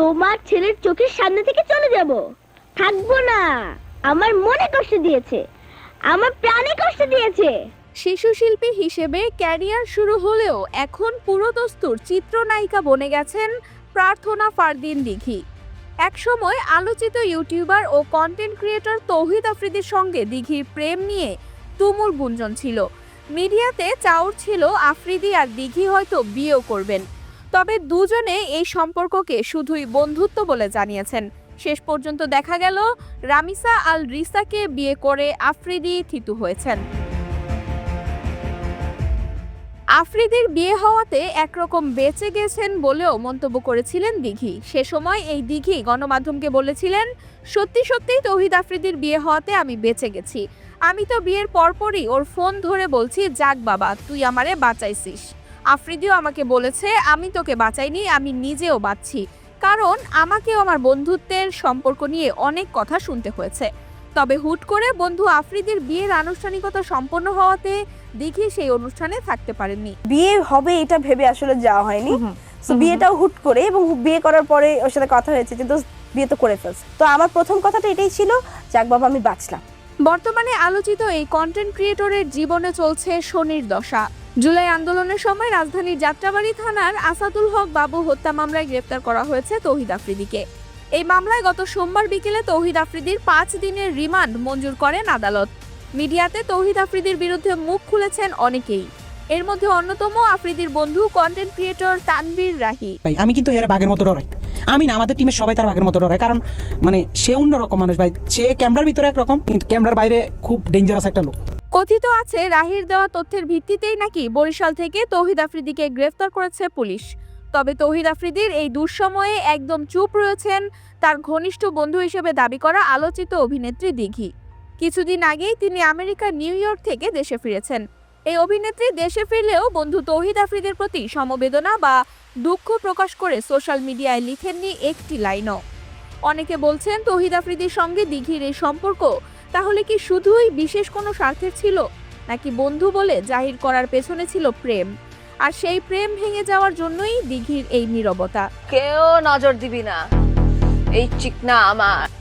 তোমার ছেলের চোখের সামনে থেকে চলে যাব। থাকব না। আমার মনে কষ্ট দিয়েছে। আমার প্রাণে কষ্ট দিয়েছে। শিশু শিল্পী হিসেবে ক্যারিয়ার শুরু হলেও এখন পুরোদস্তুর চিত্রনায়িকা বনে গেছেন প্রার্থনা ফারদিন দিঘি। একসময় আলোচিত ইউটিউবার ও কন্টেন্ট ক্রিয়েটর তৌহিদ আফ্রিদির সঙ্গে দিঘির প্রেম নিয়ে তুমুল গুঞ্জন ছিল। মিডিয়াতে চাউর ছিল আফ্রিদি আর দিঘি হয়তো বিয়েও করবেন। তবে দুজনে এই সম্পর্ককে শুধুই বন্ধুত্ব বলে জানিয়েছেন। শেষ পর্যন্ত দেখা গেল, রামিসা আল রিসাকে বিয়ে করে আফ্রিদি থিতু হয়েছেন। আফ্রিদির বিয়ে হওয়াতে একরকম বেঁচে গেছেন বলেও মন্তব্য করেছিলেন দিঘি। সে সময় এই দিঘি গণমাধ্যমকে বলেছিলেন, সত্যি সত্যিই তৌহিদ আফ্রিদির বিয়ে হওয়াতে আমি বেঁচে গেছি। আমি তো বিয়ের পরপরই ওর ফোন ধরে বলছি, যাক বাবা, তুই আমারে বাঁচাইছিস। আফ্রিদিও আমাকে বলেছে আমি তোকে বাঁচাইনি আমি নিজেও বাঁচছি। কারণ আমাকেও আমার বন্ধুত্বের সম্পর্ক নিয়ে অনেক কথা শুনতে হয়েছে। তবে হুট করে বন্ধু আফ্রিদির বিয়ের আনুষ্ঠানিকতা সম্পন্ন হওয়াতে দিঘি সেই অনুষ্ঠানে থাকতে পারেননি। বিয়ে হবে এটা ভেবে আসলে যাওয়া হয়নি। তো বিয়েটাও হুট করে এবং বিয়ে করার পরে ওর সাথে কথা হয়েছে কিন্তু বিয়ে তো করে ফেলছে। তো আমার প্রথম কথাটা এটাই ছিল যাক বাবা আমি বাঁচলাম। বর্তমানে আলোচিত এই কন্টেন্ট ক্রিয়েটরের জীবনে চলছে শনির দশা। জুলাই আন্দোলনের সময় রাজধানীর যাত্রাবাড়ি থানার আসাদুল হক বাবু হত্যা মামলায় গ্রেপ্তার করা হয়েছে তৌহিদ আফ্রিদিকে। এই মামলায় গত সোমবার বিকেলে তৌহিদ আফ্রিদির পাঁচ দিনের রিমান্ড মঞ্জুর করেন আদালত। মিডিয়াতে তৌহিদ আফ্রিদির বিরুদ্ধে মুখ খুলেছেন অনেকেই। এর মধ্যে অন্যতম আফ্রিদির বন্ধু কন্টেন্ট ক্রিয়েটর তানভীর রাহি। আমি কিন্তু এর বাঘের মতো ডরাই আমি না, আমাদের টিমের সবাই তার বাঘের মতো ডরাই কারণ মানে সে অন্যরকম মানুষ, ভাই। সে ক্যামেরার ভিতরে একরকম, কিন্তু ক্যামেরার বাইরে খুব ডেঞ্জারাস একটা লোক। কথিত আছে, রাহির দেওয়া তথ্যের ভিত্তিতেই নাকি বরিশাল থেকে তৌহিদ আফ্রিদিকে গ্রেফতার করেছে পুলিশ। তবে তৌহিদ আফ্রিদির এই দুঃসময়ে একদম চুপ রয়েছেন তার ঘনিষ্ঠ বন্ধু হিসেবে দাবি করা আলোচিত অভিনেত্রী দিঘি। কিছুদিন আগেই তিনি আমেরিকার নিউ ইয়র্ক থেকে দেশে ফিরেছেন। এই অভিনেত্রী দেশে ফিরলেও বন্ধু তৌহিদ আফ্রিদের প্রতি সমবেদনা বা দুঃখ প্রকাশ করে সোশ্যাল মিডিয়ায় লিখেননি একটি লাইনও। অনেকে বলছেন তৌহিদ আফ্রিদির সঙ্গে দিঘির এই সম্পর্ক তাহলে কি শুধুই বিশেষ কোনো স্বার্থের ছিল? নাকি বন্ধু বলে জাহির করার পেছনে ছিল প্রেম? আর সেই প্রেম ভেঙে যাওয়ার জন্যই দিঘির এই নীরবতা। কেউ নজর দিবি না। এই চিকনা আমার।